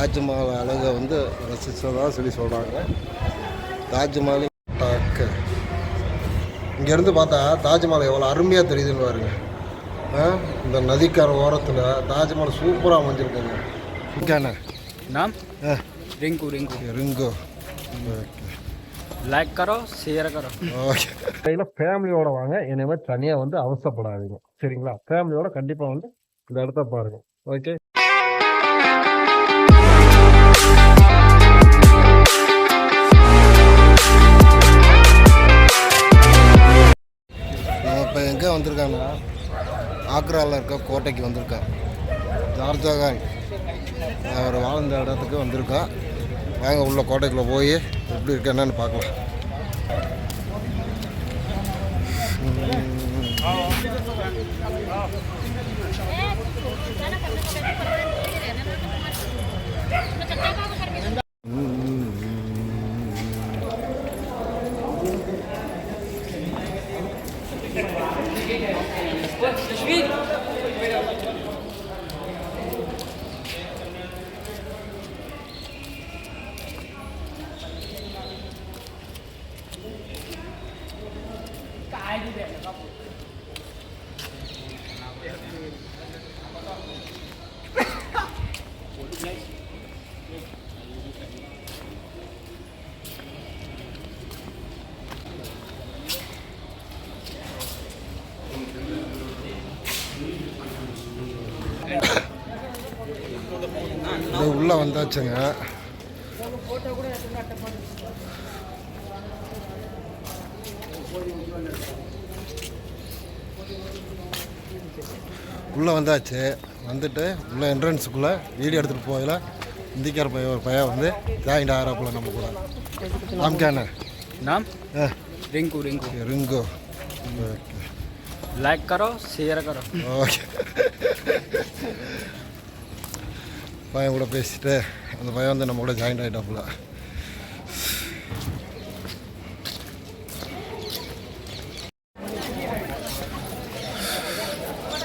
தாஜ்மஹால் அழகை வந்து ரசித்ததாக சொல்லி சொல்கிறாங்க தாஜ்மஹால் இங்கேருந்து பார்த்தா தாஜ்மஹால் எவ்வளோ அருமையாக தெரியுதுன்னு பாருங்க. இந்த நதிக்கார ஓரத்தில் தாஜ்மஹால் சூப்பராக அமைஞ்சிருக்குங்க. இங்கேண்ணே. நாம் ரிங்கு ரிங்கு. ரிங்கு. லைக் கரோ ஷேர் ஓகே. கையில் ஃபேமிலியோடு வாங்க. என்னை தனியாக வந்து அவசரப்படாதீங்க. சரிங்களா? ஃபேமிலியோட கண்டிப்பாக வந்து இந்த இடத்த பாருங்கள் ஓகே? எங்கே வந்திருக்காங்கன்னா ஆக்ராவில் இருக்க கோட்டைக்கு வந்திருக்கா ஜார்ஜகான் அவர் வாழ்ந்த இடத்துக்கு வந்திருக்கா வாங்க உள்ள கோட்டைக்குள்ளே போய் எப்படி இருக்கு என்னன்னு பார்க்கலாம் இது உள்ளே வந்தாச்சுங்க உள்ளே வந்தாச்சு வந்துட்டு உள்ள என்ட்ரன்ஸுக்குள்ளே வீடியோ எடுத்துகிட்டு போகல இந்திக்கார பையன் ஒரு பையன் வந்து ஜாயிண்ட் ஆகிறாப்புல நம்ம கூட ஆம்காண்ணே नाम ஆ रिंकू रिंकू ரிங்கோ लाइक करो शेयर करो ஓகே பையன் கூட பேசிட்டு அந்த பையன் வந்து நம்ம கூட ஜாயின் ஆகிட்டாப்புல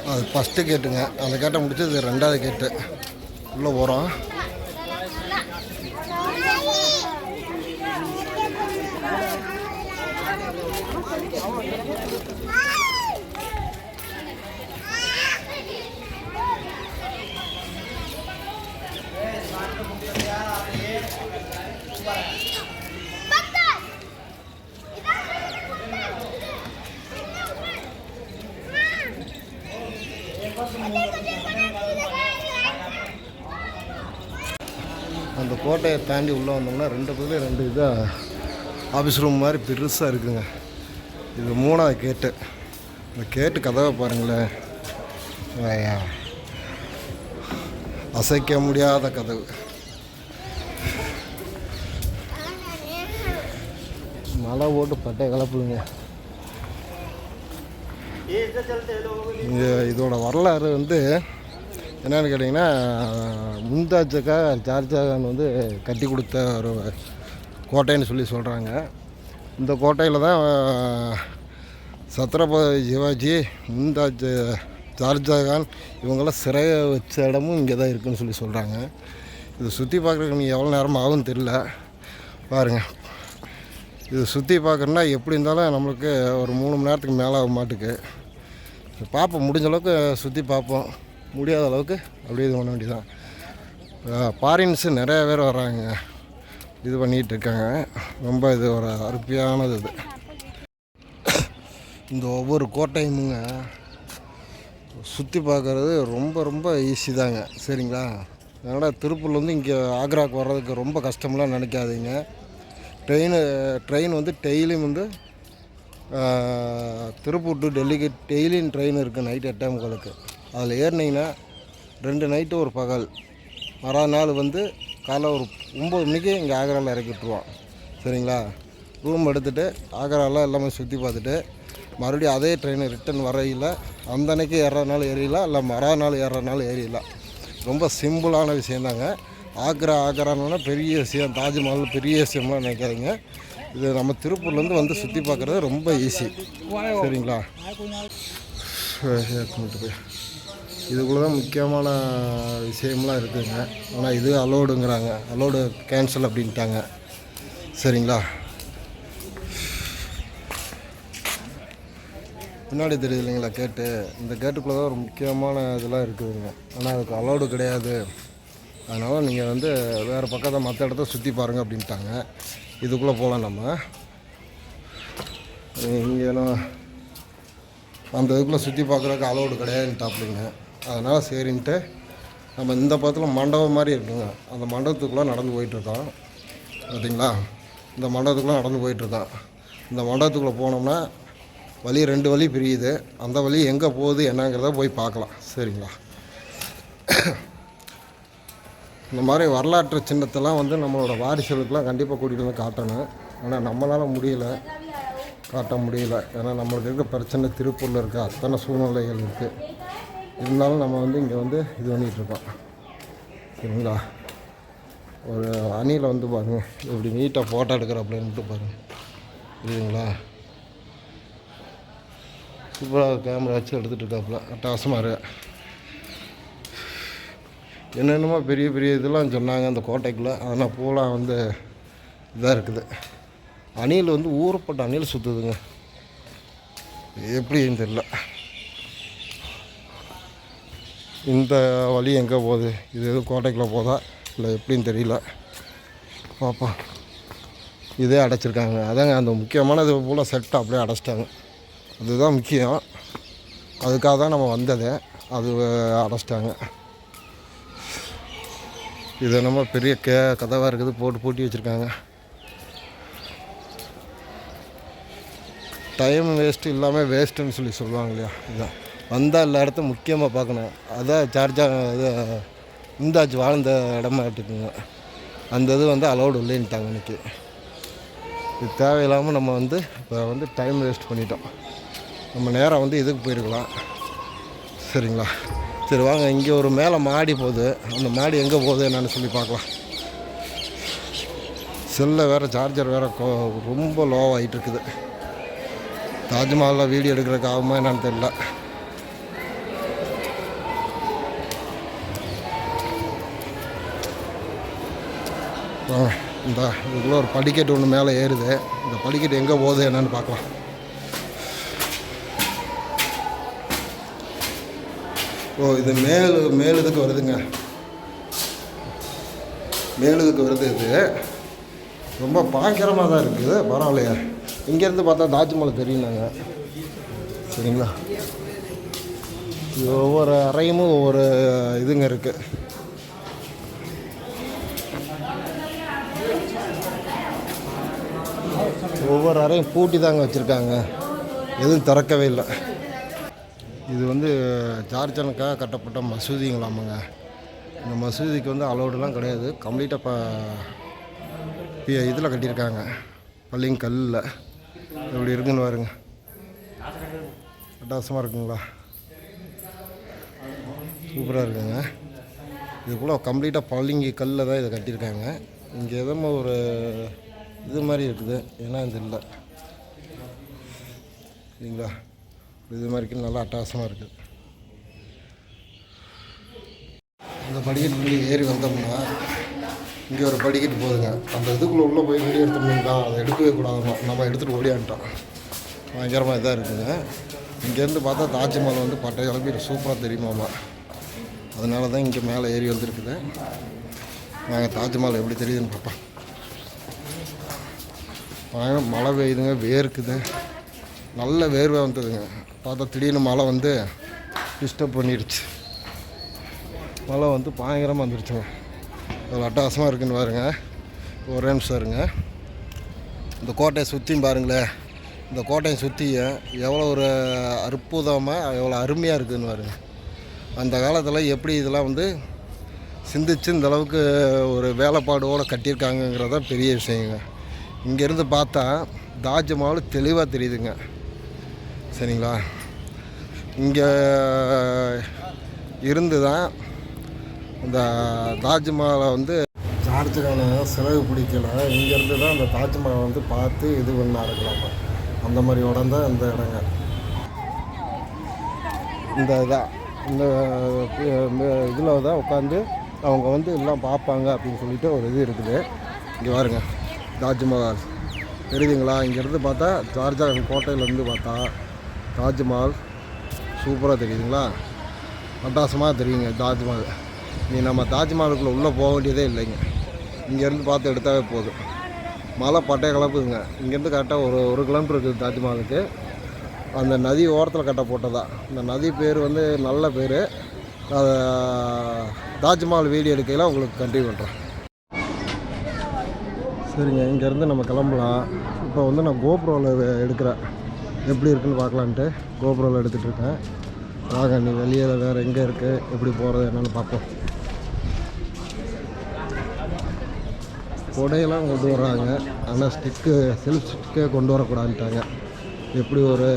அது ஃபஸ்ட்டு கேட்டுங்க அந்த கேட்டை முடிச்சு ரெண்டாவது கேட்டு உள்ளே போகிறோம் அந்த கோட்டையை தாண்டி உள்ளே வந்தோம்னா ரெண்டு பேரும் ரெண்டு இதாக ஆஃபீஸ் ரூம் மாதிரி பெருசாக இருக்குங்க இது மூணாவது கேட்டு. இந்த கேட்டு கதவை பாருங்களேன். அசைக்க முடியாத கதவு. மழை ஓட்டு பட்டை கலப்புங்க இங்கே இதோட வரலாறு வந்து என்னென்னு கேட்டிங்கன்னா மும்தாஜுக்கா ஜார்ஜகான் வந்து கட்டி கொடுத்த ஒரு கோட்டைன்னு சொல்லி சொல்கிறாங்க இந்த கோட்டையில் தான் சத்ரபதி சிவாஜி மும்தாஜ் ஜார்ஜகான் இவங்கெல்லாம் சிறைய வச்ச இடமும் இங்கே தான் இருக்குன்னு சொல்லி சொல்கிறாங்க இது சுற்றி பார்க்குறதுக்கு நீங்கள் எவ்வளோ நேரம் ஆகும்னு தெரில பாருங்கள் இது சுற்றி பார்க்குறோன்னா எப்படி இருந்தாலும் நம்மளுக்கு ஒரு மூணு மணி நேரத்துக்கு மேலே ஆக மாட்டுக்கு. பார்ப்போம். முடிஞ்ச அளவுக்கு சுற்றி பார்ப்போம். முடியாத அளவுக்கு அப்படியே இது பண்ண வேண்டியதான் ஃபாரின்ஸு நிறைய பேர் வராங்க இது பண்ணிகிட்டு இருக்காங்க. ரொம்ப இது ஒரு அருமையானது இது. இந்த ஒவ்வொரு கோட்டையுமுங்க சுற்றி பார்க்குறது ரொம்ப ரொம்ப ஈஸி தாங்க. சரிங்களா? அதனால் திருப்பூர்லேருந்து இங்கே ஆக்ராவுக்கு வர்றதுக்கு ரொம்ப கஷ்டம்லாம் நினைக்காதீங்க. ட்ரெயின் ட்ரெயின் வந்து டெய்லியும் வந்து திருப்பூர் டு டெல்லிக்கு டெய்லியும் ட்ரெயின் இருக்குது நைட் எட்டாம் உங்களுக்கு அதில் ஏறினீங்கன்னா ரெண்டு நைட்டு ஒரு பகல். மறுநாள் வந்து காலைல ஒரு ஒம்பது மணிக்கு இங்கே ஆக்ராவில் இறக்கி விட்ருவான் சரிங்களா? ரூம் எடுத்துகிட்டு ஆக்ராவில் எல்லாமே சுற்றி பார்த்துட்டு மறுபடியும் அதே ட்ரெயின் ரிட்டன் வரையில் அந்த அன்னைக்கு ஏறனாலும் ஏறிடலாம் இல்லை மறா நாள் ஏறனாலும் ஏறிடலாம் ரொம்ப சிம்பிளான விஷயந்தாங்க. ஆக்ரா ஆக்ரான்னா பெரிய விஷயம் தாஜ்மஹால் பெரிய விஷயம்லாம் நினைக்காதீங்க. இது நம்ம திருப்பூர்லேருந்து வந்து சுற்றி பார்க்குறது ரொம்ப ஈஸி சரிங்களா? போய் இதுக்குள்ளே தான் முக்கியமான விஷயம்லாம் இருக்குதுங்க ஆனால் இது அலோடுங்கிறாங்க அலோடு கேன்சல் அப்படின்ட்டாங்க. சரிங்களா? பின்னாடி தெரியுது இல்லைங்களா கேட்டு? இந்த கேட்டுக்குள்ளே தான் ஒரு முக்கியமான இதெல்லாம் இருக்குதுங்க. ஆனால் அதுக்கு அலோடு கிடையாது. அதனால் நீங்கள் வந்து வேறு பக்கத்தை மற்ற இடத்த சுற்றி பாருங்கள் அப்படின்ட்டாங்க. இதுக்குள்ளே போகலாம் நம்ம. இங்கேலாம் அந்த இதுக்குள்ளே சுற்றி பார்க்குறதுக்கு அலோடு கிடையாதுன்ட்டாப்லிங்க. அதனால் சரின்ட்டு நம்ம இந்த பக்கத்தில் மண்டபம் மாதிரி இருக்குங்க. அந்த மண்டபத்துக்குள்ளே நடந்து போயிட்டுருக்கோம். பார்த்தீங்களா இந்த மண்டபத்துக்குள்ளே நடந்து போயிட்டுருக்கோம். இந்த மண்டபத்துக்குள்ளே போனோம்னா வழி ரெண்டு வழி பிரியுது. அந்த வழி எங்கே போகுது என்னங்கிறத போய் பார்க்கலாம். சரிங்களா? இந்த மாதிரி வரலாற்று சின்னத்தெல்லாம் வந்து நம்மளோட வாரிசுகளுக்கெலாம் கண்டிப்பாக கூட்டிகிட்டு வந்து காட்டணும். ஆனால் நம்மளால் முடியல. காட்ட முடியல. ஏன்னா நம்மளுக்கு இருக்க பிரச்சனை திருப்பூரில் இருக்க. அத்தனை சூழ்நிலைகள் இருக்குது இருந்தாலும் நம்ம வந்து இங்கே வந்து இது பண்ணிகிட்ருக்கோம் சரிங்களா? ஒரு அணியில் வந்து பாருங்கள் இப்படி நீட்டாக ஃபோட்டோ எடுக்கிற அப்படின்ட்டு பாருங்கள் புரியுதுங்களா? சூப்பராக கேமரா வச்சு எடுத்துகிட்டு இருக்காப்புல அட்டகாசமாக இருக்கு என்னென்னமோ பெரிய பெரிய இதெல்லாம் சொன்னாங்க அந்த கோட்டைக்குள்ளே. ஆனால் பூலாம் வந்து இதாக இருக்குது. அணில் வந்து ஊறப்பட்ட அணில் சுற்றுதுங்க எப்படின்னு தெரியல. இந்த வழி எங்கே போகுது? இது எதுவும் கோட்டைக்குள்ளே போதா? இல்லை எப்படின்னு தெரியல. பார்ப்போம் இதே அடைச்சிருக்காங்க. அதாங்க அந்த முக்கியமானது பூரா செட்டை அப்படியே அடைச்சிட்டாங்க. அதுதான் முக்கியம். அதுக்காக தான் நம்ம வந்தது. அது அடைச்சிட்டாங்க. இது நம்ம பெரிய கே கதவாக இருக்குது. போட்டு பூட்டி வச்சுருக்காங்க. டைம் வேஸ்ட்டு இல்லாமல் வேஸ்ட்டுன்னு சொல்லி சொல்லுவாங்க இல்லையா? இதுதான் வந்தால் எல்லா இடத்தையும் முக்கியமாக பார்க்கணும். அதான் சார்ஜாக இது இந்தாச்சு வாழ்ந்த இடமா இருக்குங்க அந்த இது வந்து அலௌடு இல்லைன்ட்டாங்க இன்றைக்கி இது தேவையில்லாமல் நம்ம வந்து இப்போ வந்து டைம் வேஸ்ட் பண்ணிட்டோம். நம்ம நேரம் வந்து இதுக்கு போயிருக்கலாம். சரிங்களா? சரி வாங்க. இங்கே ஒரு மேலே மாடி போகுது. அந்த மாடி எங்கே போகுது என்னென்னு சொல்லி பார்க்கலாம். செல்லில் வேறு சார்ஜர் வேறு ரொம்ப லோவாகிட்டு இருக்குது. தாஜ்மஹாலில் வீடியோ எடுக்கிறதுக்கு ஆகுமா என்னன்னு தெரியல. இந்த இதுக்குள்ளே ஒரு படிக்கட்டு ஒன்று மேலே ஏறுது. இந்த படிக்கட்டு எங்கே போகுது என்னன்னு பார்க்கலாம். ஓ இது மேல் மேல் இதுக்கு வருதுங்க. மேல் இதுக்கு வருது இது. ரொம்ப பாக்கிரமாக தான் இருக்குது. பரவாயில்லையா. இங்கேருந்து பார்த்தா தாஜ்மஹால் தெரியும் சரிங்களா? ஒவ்வொரு அறையும் ஒவ்வொரு இதுங்க இருக்குது ஒவ்வொரு அறையும் பூட்டி தாங்க வச்சுருக்காங்க. எதுவும் திறக்கவே இல்லை. இது வந்து ஜார்ஜனுக்காக கட்டப்பட்ட மசூதிங்களாமாங்க. இந்த மசூதிக்கு வந்து அலோடுலாம் கிடையாது. கம்ப்ளீட்டாக இப்போ இதில் கட்டியிருக்காங்க. பள்ளிங்க கல்லில். எப்படி இருக்குன்னு பாருங்க. அட்டாசமாக இருக்குங்களா? சூப்பராக இருக்குங்க. இது கூட கம்ப்ளீட்டாக பள்ளிங்கி கல்லில் தான் இதை கட்டியிருக்காங்க. இங்கே எதுவும் ஒரு இது மாதிரி இருக்குது. ஏன்னா இது இல்லை. சரிங்களா? இது மாதிரி நல்லா அட்டகாசமாக இருக்குது. இந்த படிக்கட்டு ஏறி வந்தோம்னா இங்கே ஒரு படிக்கட்டு போகுதுங்க அந்த இதுக்குள்ளே உள்ளே போய் வெளியே எடுத்தோம்னா அதை எடுக்கவே கூடாதுமா நம்ம எடுத்துகிட்டு ஓடியான்ட்டோம் பயங்கரமாக இதாக இருக்குங்க இங்கேருந்து பார்த்தா தாஜ்மஹால் வந்து பட்டை கிளம்பி சூப்பராக தெரியுமாமா அதனால தான் இங்கே மேலே ஏறி வந்துருக்குது. நாங்கள் தாஜ்மஹால் எப்படி தெரியுதுன்னு பார்ப்போம். பயங்கரம் மழை பெய்யுதுங்க வேர்க்குது. நல்ல வேர்வை வந்ததுங்க. பார்த்தா திடீர்னு மழை வந்து டிஸ்டர்ப் பண்ணிடுச்சு. மழை வந்து பயங்கரமாக வந்துருச்சுங்க. ஒரு அட்டகாசமாக இருக்குன்னு பாருங்க. ஒரே நிமிஷம் இருங்க. இந்த கோட்டையை சுற்றியும் பாருங்களேன். இந்த கோட்டையை சுற்றி எவ்வளோ ஒரு அற்புதமாக எவ்வளோ அருமையாக இருக்குதுன்னு பாருங்க. அந்த காலத்தில் எப்படி இதெல்லாம் வந்து சிந்திச்சு இந்த அளவுக்கு ஒரு வேலைப்பாடோடு கட்டியிருக்காங்கங்கிறதான் பெரிய விஷயங்க. இங்கேருந்து பார்த்தா தாஜ்மஹால் தெளிவாக தெரியுதுங்க. சரிங்களா? இங்கே இருந்து தான் இந்த தாஜ்மஹாலை வந்து ஜார்ஜுக்கான செலவு பிடிக்கல. இங்கேருந்து தான் அந்த தாஜ்மஹாலை வந்து பார்த்து இது பண்ண இருக்கலாமா அந்த மாதிரி இடம் தான் இந்த இடங்க இந்த இதான் இந்த இதில் தான் உட்காந்து அவங்க வந்து எல்லாம் பார்ப்பாங்க அப்படின்னு சொல்லிட்டு ஒரு இது இருக்குது. இங்கே பாருங்க. தாஜ்மஹால். தெரியுதுங்களா? இங்கேருந்து பார்த்தா ஷார்ஜான் கோட்டையிலேருந்து பார்த்தா தாஜ்மஹால். சூப்பராக தெரியுதுங்களா? அட்டாசமாக தெரியுங்க தாஜ்மஹால். நீ நம்ம தாஜ்மஹாலுக்குள்ளே உள்ளே போக வேண்டியதே இல்லைங்க. இங்கேருந்து பார்த்து எடுத்தாவே போதும். மலை பட்டைய கலப்புதுங்க. இங்கேருந்து கரெக்டாக ஒரு ஒரு கிலோமீட்டர் இருக்குது தாஜ்மஹாலுக்கு. அந்த நதி ஓரத்தில் கட்ட போட்டதா. இந்த நதி பேர் வந்து நல்ல பேர். தாஜ்மஹால் வீடியோ எடுக்கையில் உங்களுக்கு கண்டினியூ பண்ணுறேன் சரிங்க இங்கேருந்து நம்ம கிளம்பலாம். இப்போ வந்து நான் கோப்ரோவில் எடுக்கிறேன். எப்படி இருக்குன்னு பார்க்கலான்ட்டு கோப்ரோவில் எடுத்துகிட்டு இருக்கேன். வாங்க நீ வெளியில் வேறு எங்கே இருக்குது எப்படி போகிறது என்னென்னு பார்ப்போம். கொடையெல்லாம் கொண்டு வர்றாங்க. ஆனால் ஸ்டிக்கு செல்ஃப் ஸ்டிக்கே கொண்டு வரக்கூடாதுட்டாங்க எப்படி ஒரு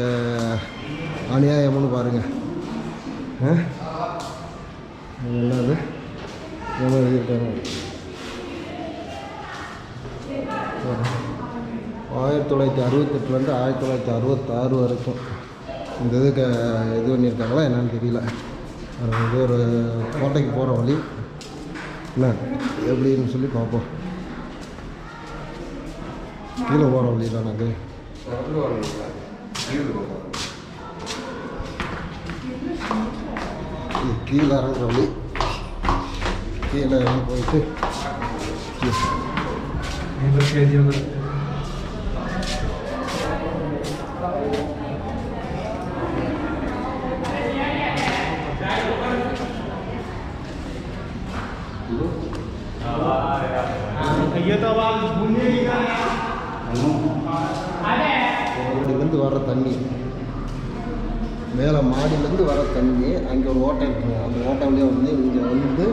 அநியாயம்னு பாருங்கள் என்னது? எவ்வளோ எழுதியிருக்காங்க? ஆயிரத்தி தொள்ளாயிரத்தி அறுபத்தெட்டுலேருந்து ஆயிரத்தி தொள்ளாயிரத்தி அறுபத்தாறு வரைக்கும். இந்த இதுக்கு இது பண்ணியிருக்காங்களா என்னன்னு தெரியல. இது ஒரு கோட்டைக்கு போகிற வழி. என்ன எப்படின்னு சொல்லி பார்ப்போம். கீழே போகிற வழி தான் நாங்கள் கீழே இறங்குற வழி. கீழே இறங்கி போயிட்டு. மாடியிலேருந்து வர தண்ணி. மேலே மாடியிலேருந்து வர தண்ணி அங்கே ஒரு ஓட்டை இருக்குங்க அந்த ஓட்டை வழியாக வந்து இங்கே வந்து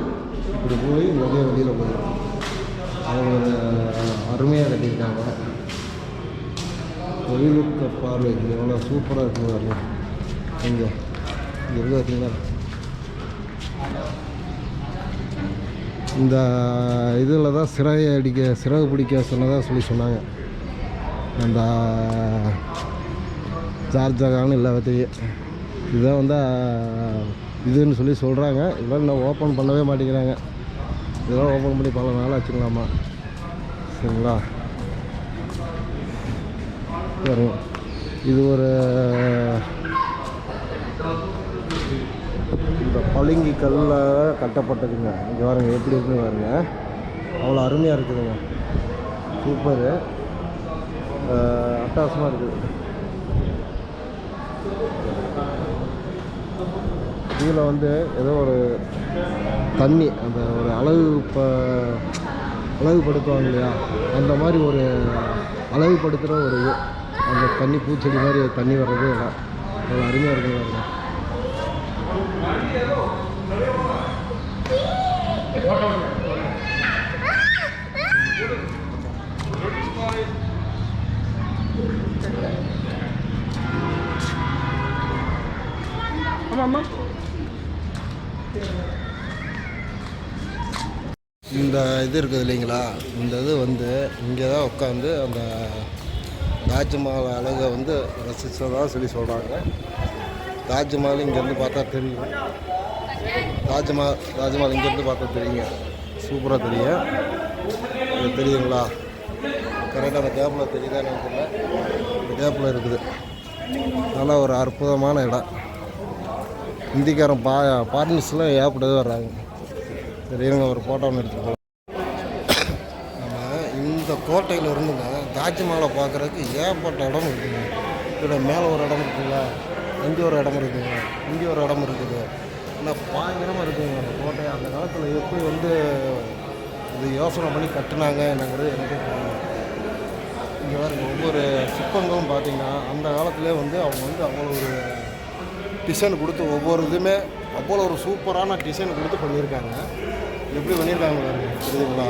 இப்படி போய் நிறைய வெளியில் போயிடும். அவங்க ஒரு அருமையாக கட்டியிருக்காங்க. தொழில்நுட்ப பார்வை எவ்வளோ சூப்பராக இருக்குது பாருங்க. இங்கே இங்கே இருக்கு பார்த்தீங்களா இந்த இதில் தான் சிறகை அடிக்க சிறகு பிடிக்க சொன்னதாக சொல்லி சொன்னாங்க. அந்த ஜார்ஜகான்னு இல்லை இதுதான் வந்து இதுன்னு சொல்லி சொல்கிறாங்க இதெல்லாம் இன்னும் ஓப்பன் பண்ணவே மாட்டேங்கிறாங்க. இதெல்லாம் ஓப்பன் பண்ணி பல நாள் ஆச்சுங்களாமா. சரிங்களா? பாருங்க. இது ஒரு இப்போ பளிங்கு கல்லில் கட்டப்பட்டதுங்க. இங்கே பாருங்க எப்படி இருக்குன்னு வரங்க அவ்வளோ அருமையாக இருக்குதுங்க. சூப்பரு அட்டாசமாக இருக்குது. கீழே வந்து ஏதோ ஒரு தண்ணி அந்த ஒரு அழகு ப அழகுபடுத்துவாங்க இல்லையா? அந்த மாதிரி ஒரு அழகுபடுத்துகிற ஒரு இது. அந்த தண்ணி பூச்செடி மாதிரி தண்ணி வர்றது எல்லாம் அவ்வளோ அருமையாக இருக்குது பாருங்க இந்த இது இருக்குது இல்லைங்களா? இந்த இது வந்து இங்கே தான் உட்காந்து அந்த தாஜ்மஹால் அழகை வந்து ரசித்ததாக சொல்லி சொல்கிறாங்க தாஜ்மஹால் இங்கேருந்து பார்த்தா தெரியும். தாஜ்மஹால் தாஜ்மஹால் இங்கேருந்து பார்த்தா தெரியுங்க சூப்பராக தெரியும். இது தெரியுங்களா? கரெக்டாக அந்த கேப்பில் தெரியுதா எனக்கு தெரியல. இந்த கேப்பில் இருக்குது. நல்லா ஒரு அற்புதமான இடம். ஹிந்திக்காரன் பா பார்ட்னர்ஸ்லாம் ஏகப்பட்டது வர்றாங்க? தெரியுங்க ஒரு ஃபோட்டோ ஒன்று எடுத்துட்டு போகலாம் நம்ம இந்த கோட்டையில் இருந்துங்க தாஜ்மஹாலை பார்க்குறதுக்கு ஏகப்பட்ட இடம் இருக்குங்க இதில் மேலே ஒரு இடம் இருக்குங்களா இங்கே ஒரு இடம் இருக்குங்க இங்கே ஒரு இடம் இருக்குது. ஆனால் பயங்கரமாக இருக்குங்க அந்த கோட்டை அந்த காலத்தில் எப்படி வந்து இது யோசனை பண்ணி கட்டினாங்க என்னங்கிறது எனக்கு இங்கே பாருங்க ஒவ்வொரு சிற்பங்களும் பார்த்தீங்கன்னா அந்த காலத்துலேயே வந்து அவங்க வந்து அவ்வளோ ஒரு டிசைன் கொடுத்து ஒவ்வொரு இதுவுமே அவ்வளோ ஒரு சூப்பரான டிசைன் கொடுத்து பண்ணியிருக்காங்க. எப்படி பண்ணியிருக்காங்க பாருங்க தெரியுதுங்களா?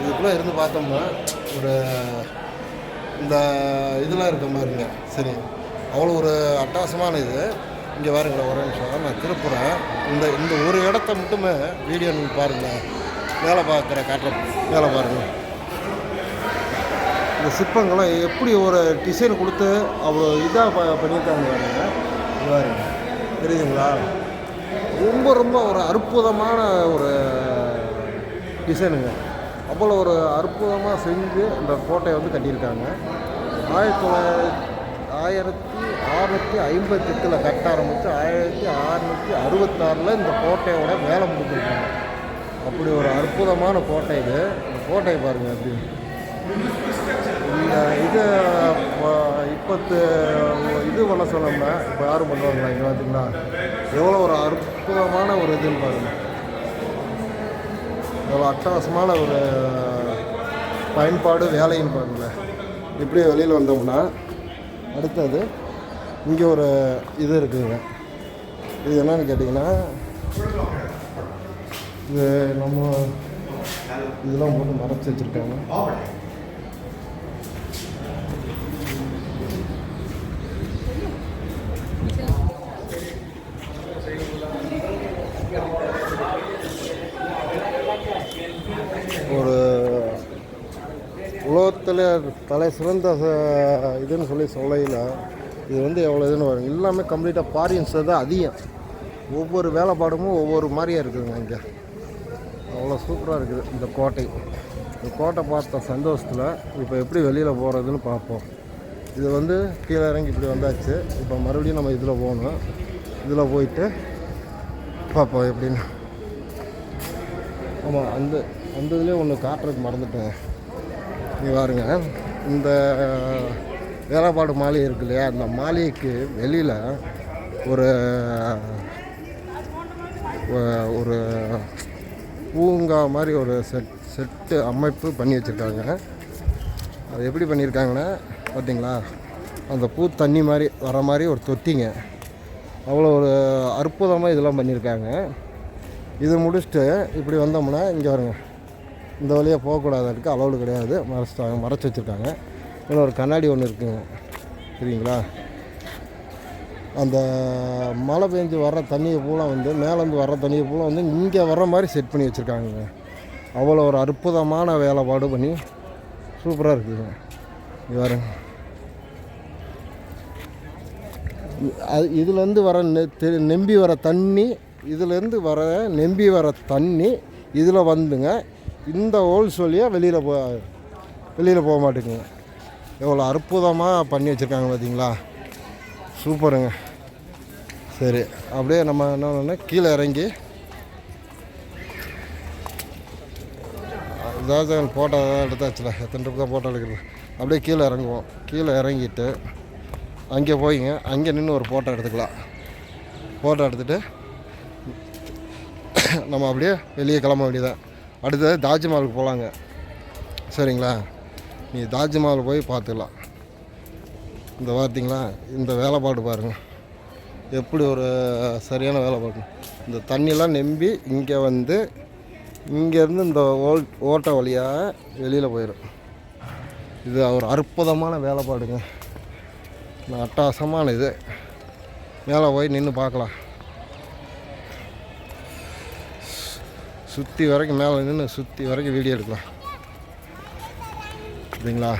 இதுக்குள்ளே இருந்து பார்த்தோம்னா ஒரு இந்த இதெல்லாம் இருக்க மாதிரிங்க சரி. அவ்வளோ ஒரு அட்டாசமான இது. இங்கே பாருங்களேன் ஒரு நிமிஷம் நான் திருப்புறேன். இந்த இந்த ஒரு இடத்த மட்டுமே வீடியோ நீங்கள் பாருங்களேன் மேலே பார்க்குற காட்டுற மேலே பாருங்கள் இந்த சிற்பங்கள்லாம் எப்படி ஒரு டிசைன் கொடுத்து அவ்வளோ இதாக ப பண்ணியிருக்காங்க பாருங்கள் பாருங்கள் தெரியுதுங்களா? ரொம்ப ரொம்ப ஒரு அற்புதமான ஒரு டிசைனுங்க. அவ்வளோ ஒரு அற்புதமாக செஞ்சு அந்த கோட்டையை வந்து கட்டியிருக்காங்க. ஆயிரத்தி தொள்ளாயிரத்தி ஆயிரத்தி அறநூற்றி ஐம்பத்தெட்டில் கட்ட ஆரம்பித்து ஆயிரத்தி அறநூற்றி அறுபத்தாறில் இந்த கோட்டையோட வேலை முடிஞ்சிருக்காங்க. அப்படி ஒரு அற்புதமான கோட்டை இது. இந்த கோட்டையை பாருங்கள் அப்படின்னு இது இப்பத்து இது பண்ண சொன்னோம்னா இப்போ யாரும் பண்ணுவாங்களா இங்கே பார்த்தீங்களா எவ்வளோ ஒரு அற்புதமான ஒரு இதுன்னு பாருங்கள் எவ்வளோ அட்டகாசமான ஒரு பயன்பாடு வேலையும் பாருங்களேன். இப்படியே வெளியில் வந்தோம்னா அடுத்தது இங்கே ஒரு இது இருக்குதுங்க. இது என்னன்னு கேட்டிங்கன்னா இது நம்ம இதெல்லாம் போட்டு மறைச்சி வச்சுருக்காங்க ஒரு உலகத்தில் தலை சிறந்த இதுன்னு சொல்லி சொல்லையில் இது வந்து எவ்வளோ இதுன்னு வரும் எல்லாமே கம்ப்ளீட்டாக பாரியன்ஸ் தான் அதிகம். ஒவ்வொரு வேலைப்பாடும் ஒவ்வொரு மாதிரியாக இருக்குதுங்க இங்கே. அவ்வளோ சூப்பராக இருக்குது இந்த கோட்டை. இந்த கோட்டை பார்த்த சந்தோஷத்தில் இப்போ எப்படி வெளியில் போகிறதுன்னு பார்ப்போம். இது வந்து கீழே இறங்கி இப்படி வந்தாச்சு. இப்போ மறுபடியும் நம்ம இதில் போகணும். இதில் போயிட்டு பார்ப்போம் எப்படின்னு. ஆமாம் அந்த அந்த இதுலேயே ஒன்று காட்டுறதுக்கு மறந்துட்டேன். நீ பாருங்க. இந்த வேலைப்பாடு மாளிகை இருக்கு இல்லையா? அந்த மாளிகைக்கு வெளியில் ஒரு ஒரு பூங்கா மாதிரி ஒரு செட் செட்டு அமைப்பு பண்ணி வச்சுருக்காங்க. அது எப்படி பண்ணியிருக்காங்கன்னா பார்த்தீங்களா அந்த பூ தண்ணி மாதிரி வர மாதிரி ஒரு தொட்டிங்க. அவ்வளோ ஒரு அற்புதமாக இதெல்லாம் பண்ணியிருக்காங்க. இது முடிச்சுட்டு இப்படி வந்தோம்னா இங்கே வருங்க இந்த வழியாக போகக்கூடாது அதுக்கு அளவு கிடையாது. மறைச்சிட்டாங்க மறைச்சி வச்சுருக்காங்க. இன்னும் ஒரு கண்ணாடி ஒன்று இருக்குங்க. சரிங்களா? அந்த மழை பெஞ்சு வர்ற தண்ணியை பூரா வந்து மேலேருந்து வர்ற தண்ணியை பூரா வந்து இங்கே வர்ற மாதிரி செட் பண்ணி வச்சுருக்காங்க அவ்வளோ ஒரு அற்புதமான வேலைப்பாடு பண்ணி சூப்பராக இருக்குதுங்க. இது பாருங்க. அது இதுலேருந்து வர நெ- தெ- நெம்பி வர தண்ணி இதுலேருந்து வர நெம்பி வர தண்ணி இதில் வந்துங்க. இந்த ஹோல்ஸ் வழியாக வெளியில் போ வெளியில் போக மாட்டேங்குங்க எவ்வளோ அற்புதமாக பண்ணி வச்சுருக்காங்க பார்த்தீங்களா சூப்பருங்க. சரி அப்படியே நம்ம என்ன பண்ணோம்னா கீழே இறங்கி ஷாஜகான் ஃபோட்டோ எடுத்தாச்சுல எத்தனை தான் ஃபோட்டோ எடுக்கிறது? அப்படியே கீழே இறங்குவோம். கீழே இறங்கிட்டு அங்கே போய்ங்க. அங்கே நின்று ஒரு ஃபோட்டோ எடுத்துக்கலாம். ஃபோட்டோ எடுத்துகிட்டு நம்ம அப்படியே வெளியே கிளம்ப வேண்டியதான் அடுத்தது தாஜ்மஹாலுக்கு போகலாங்க. சரிங்களா? நீ தாஜ்மஹால் போய் பார்த்துக்கலாம். இந்த பார்த்தீங்களா? இந்த வேலைப்பாடு பாருங்கள் எப்படி ஒரு சரியான வேலைப்பாடு இந்த தண்ணியெலாம் நம்பி இங்கே வந்து இங்கேருந்து இந்த ஓல் ஓட்டை வழியாக வெளியில் போயிடும் இது ஒரு அற்புதமான வேலைப்பாடுங்க நான் இது மேலே போய் நின்று பார்க்கலாம். சுற்றி வரைக்கும் மேலே நின்று சுற்றி வரைக்கும் வீடியோ எடுக்கலாம். சரிங்களா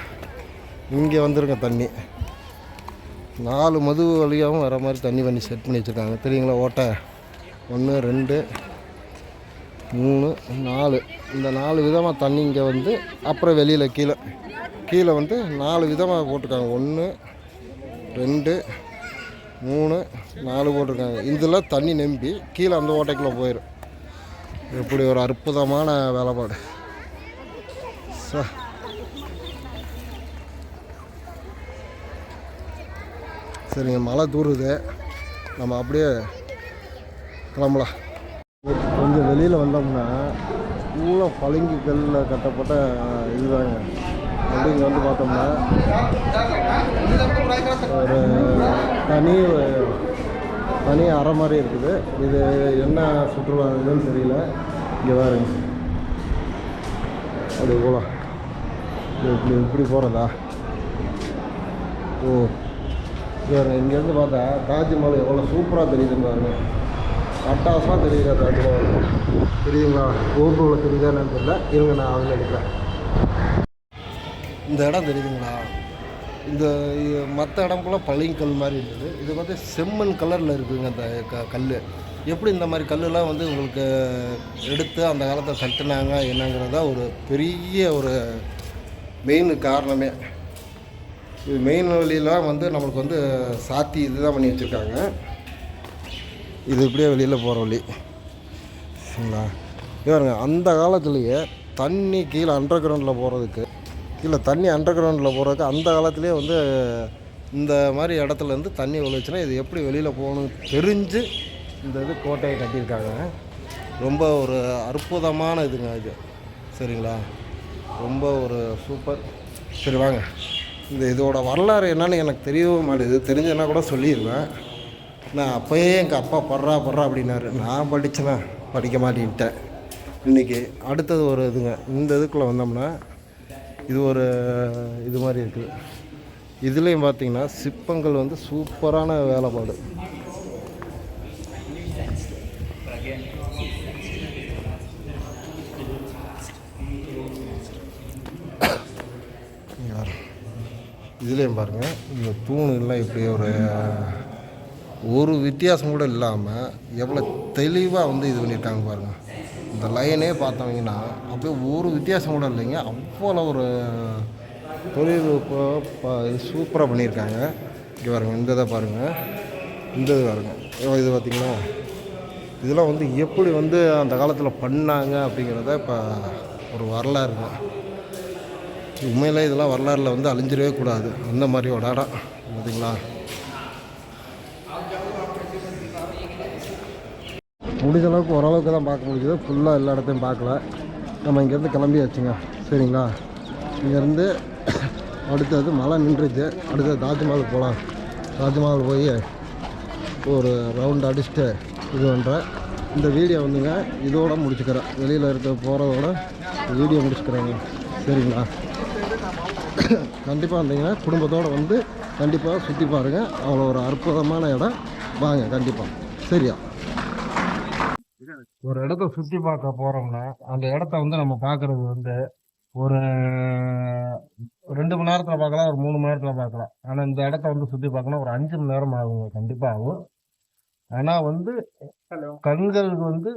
இங்கே வந்துருங்க தண்ணி. நாலு மது வழியாகவும் வர மாதிரி தண்ணி பண்ணி செட் பண்ணி வச்சுருக்காங்க. தெரியுங்களா? ஓட்டை. ஒன்று ரெண்டு மூணு நாலு. இந்த நாலு விதமாக தண்ணி இங்கே வந்து அப்புறம் வெளியில் கீழே. கீழே வந்து நாலு விதமாக போட்டிருக்காங்க. ஒன்று ரெண்டு மூணு நாலு போட்டிருக்காங்க. இதில் தண்ணி நம்பி கீழே அந்த ஓட்டைக்குள்ளே போயிடும் இப்படி ஒரு அற்புதமான வேலைப்பாடு. ச. சரிங்க மழை தூருது. நம்ம அப்படியே கிளம்பலாம். கொஞ்சம் வெளியில் வந்தோம்னா ஃபுல்லாக பளிங்கு கல்லில் கட்டப்பட்ட இதுதாங்க. அப்படிங்க வந்து பார்த்தோம்னா ஒரு தனி தனி அறை மாதிரி இருக்குது. இது என்ன சுற்றுலா இதுன்னு தெரியல. இங்கே பாருங்க. அப்படி போகலாம் இப்படி இப்படி போகிறதா ஓ பாருங்க இங்கேருந்து பார்த்தா தாஜ்மஹால் எவ்வளோ சூப்பராக தெரியுதுன்னு பாருங்க. அட்டாசமாக தெரியுது தாஜ்மஹால்? தெரியுங்களா? ஓட்டுள்ள தெரியுதா என்னன்னு தெரியல. இருங்க நான் அதில் எடுக்கிறேன். இந்த இடம் தெரியுதுங்களா? இந்த மற்ற இடம் பழையங்கல் பளிங்கல் மாதிரி இருந்தது. இது வந்து செம்மண் கலரில் இருக்குதுங்க அந்த க கல் எப்படி இந்த மாதிரி கல்லெலாம் வந்து உங்களுக்கு எடுத்து அந்த காலத்தை கட்டினாங்க என்னங்கிறதா ஒரு பெரிய ஒரு மெயின் காரணமே. இது மெயின் வழியெலாம் வந்து நம்மளுக்கு வந்து சாத்தி இதுதான் பண்ணி வச்சுருக்காங்க. இது இப்படியே வெளியில் போகிற வழி. சரிங்களா? பாருங்க அந்த காலத்துலேயே தண்ணி கீழே அண்டர் கிரவுண்டில் போகிறதுக்கு இல்லை தண்ணி அண்டர் கிரவுண்டில் போகிறதுக்கு அந்த காலத்துலேயே வந்து இந்த மாதிரி இடத்துலேருந்து தண்ணி விழுச்சுன்னா இது எப்படி வெளியில் போகணும் தெரிஞ்சு இந்த இது கோட்டையை கட்டியிருக்காங்க. ரொம்ப ஒரு அற்புதமான இதுங்க இது. சரிங்களா? ரொம்ப ஒரு சூப்பர் சரி வாங்க. இந்த இதோட வரலாறு என்னன்னு எனக்கு தெரியவே மாட்டேது தெரிஞ்சதுன்னா கூட சொல்லிடுவேன். நான் அப்போயே எங்கள் அப்பா படுறா படுறா அப்படின்னாரு. நான் படித்தேன்னா படிக்க மாட்டேன்ட்டேன். இன்றைக்கி அடுத்தது ஒரு இதுங்க. இந்த இதுக்குள்ளே வந்தோம்னா இது ஒரு இது மாதிரி இருக்குது. இதுலேயும் பார்த்தீங்கன்னா சிற்பங்கள் வந்து சூப்பரான வேலைப்பாடு. இதுலேயும் பாருங்கள் இந்த தூணுலாம் இப்படி ஒரு ஒரு வித்தியாசம் கூட இல்லாமல் எவ்வளோ தெளிவாக வந்து இது பண்ணியிருக்காங்க பாருங்கள் இந்த லைனே பார்த்தவங்கன்னா அப்படியே ஒரு வித்தியாசம் கூட இல்லைங்க. அவ்வளோ ஒரு தொழில்நுட்பம் சூப்பராக பண்ணியிருக்காங்க. இங்கே பாருங்கள் இந்த இதை பாருங்கள் இந்த இது பாருங்கள் இது பார்த்திங்களா? இதெல்லாம் வந்து எப்படி வந்து அந்த காலத்தில் பண்ணாங்க அப்படிங்கிறத இப்போ ஒரு வரலாறுங்க உண்மையிலே இதெல்லாம் வரலாறில் வந்து அழிஞ்சிடவே கூடாது. அந்த மாதிரி ஒரு இடம் பார்த்தீங்களா? முடிஞ்ச அளவுக்கு ஓரளவுக்கு தான் பார்க்க முடியுது ஃபுல்லாக எல்லா இடத்தையும் பார்க்கல. நம்ம இங்கேருந்து கிளம்பியாச்சுங்க. சரிங்களா? இங்கேருந்து அடுத்தது மழை நின்றுச்சு. அடுத்தது தாஜ்மஹால் போகலாம். தாஜ்மஹால் போய் ஒரு ரவுண்ட் அடிச்சுட்டு இது பண்ணுறேன் இந்த வீடியோ வந்துங்க இதோட முடிச்சுக்கிறேன். வெளியில் இருக்க போகிறதோட வீடியோ முடிச்சுக்கிறேங்க. சரிங்களா? கண்டிப்பாக வந்தீங்கன்னா குடும்பத்தோடு வந்து கண்டிப்பாக சுற்றி பாருங்கள் அவ்வளோ ஒரு அற்புதமான இடம். வாங்க கண்டிப்பாக சரியா? ஒரு இடத்த சுற்றி பார்க்க போறோம்னா அந்த இடத்த வந்து நம்ம பார்க்கறது வந்து ஒரு ரெண்டு மணி நேரத்துல பார்க்கலாம் ஒரு மூணு மணி நேரத்துல பார்க்கலாம். ஆனா இந்த இடத்த வந்து சுத்தி பார்க்கணும் ஒரு அஞ்சு மணி நேரம் ஆகுங்க கண்டிப்பா ஆகும். ஆனா வந்து கண்கள் வந்து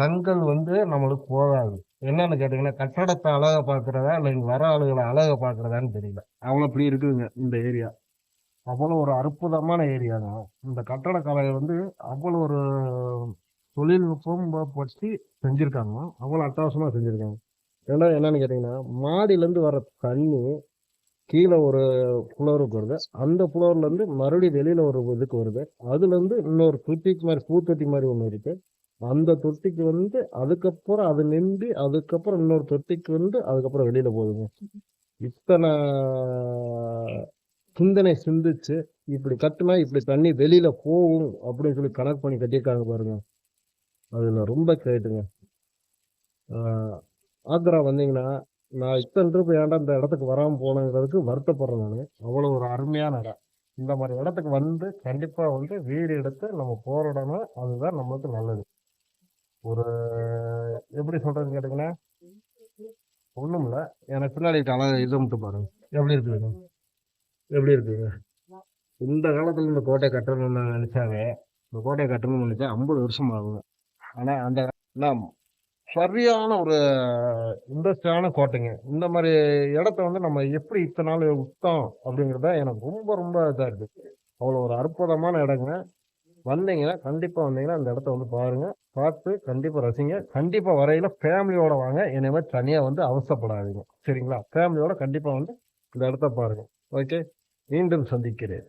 கண்கள் வந்து நம்மளுக்கு போகாது. என்னன்னு கேட்டீங்கன்னா கட்டடத்தை அழகா பார்க்கறதா இல்லை இங்க வர ஆளுகளை அழகா பார்க்கறதான்னு தெரியல. அவ்வளோ அப்படி இருக்குதுங்க இந்த ஏரியா அவ்வளோ ஒரு அற்புதமான ஏரியா தான். இந்த கட்டடக்கலை வந்து அவ்வளோ ஒரு தொழில்நுட்பம் படுத்தி பற்றி செஞ்சுருக்காங்க. அவ்வளோ அட்டகாசமாக செஞ்சுருக்காங்க. ஏன்னா என்னன்னு கேட்டிங்கன்னா மாடியிலேருந்து வர தண்ணி கீழே ஒரு ஃப்ளோருக்கு வருது. அந்த ஃப்ளோர்லேருந்து மறுபடியும் வெளியில் ஒரு இதுக்கு வருது. அதுலேருந்து இன்னொரு தொட்டிக்கு மாதிரி பூ தொட்டி மாதிரி ஒன்று இருக்குது அந்த தொட்டிக்கு வந்து அதுக்கப்புறம் அது நின்று அதுக்கப்புறம் இன்னொரு தொட்டிக்கு வந்து அதுக்கப்புறம் வெளியில் போகுதுங்க. இத்தனை சிந்தனை சிந்திச்சு இப்படி கட்டினா இப்படி தண்ணி வெளியில போகும் அப்படின்னு சொல்லி கணக்கு பண்ணி கட்டியிருக்காங்க பாருங்க. அதுல ரொம்ப கேட்டுங்க. ஆக்ரா வந்தீங்கன்னா நான் இத்தனை ட்ரிப் ஏன்டா இந்த இடத்துக்கு வராமல் போனங்கிறதுக்கு வருத்தப்படுறேன் நான். அவ்வளோ ஒரு அருமையான இடம். இந்த மாதிரி இடத்துக்கு வந்து கண்டிப்பாக வந்து வீடு எடுத்து நம்ம போறோம்னா அதுதான் நம்மளுக்கு நல்லது. ஒரு எப்படி சொல்றதுன்னு கேட்டீங்கன்னா ஒன்றும் இல்லை எனக்கு பின்னாடி இருக்க. இது மட்டும் பாருங்க. எப்படி இருக்குதுங்க எப்படி இருக்குங்க? இந்த காலத்தில் இந்த கோட்டை கட்டணும்னு நினச்சாவே இந்த கோட்டையை கட்டணும்னு நினச்சா ஐம்பது வருஷம் ஆகுங்க. ஆனால் அந்த நான் சரியான ஒரு இன்ட்ரெஸ்டான கோட்டைங்க. இந்த மாதிரி இடத்த வந்து நம்ம எப்படி இத்தனை நாள் விட்டோம் அப்படிங்கிறத எனக்கு ரொம்ப ரொம்ப இதாக இருக்குது அவ்வளோ ஒரு அற்புதமான இடங்க. வந்தீங்கன்னா கண்டிப்பாக வந்தீங்கன்னா அந்த இடத்த வந்து பாருங்கள் பார்த்து கண்டிப்பாக ரசிங்க. கண்டிப்பாக வரையில ஃபேமிலியோட வாங்க. இனிமேல் தனியாக வந்து அவசரப்படாதீங்க. சரிங்களா? ஃபேமிலியோட கண்டிப்பாக வந்து இந்த இடத்த பாருங்கள் ஓகே மீண்டும் சந்திக்கிறேன்.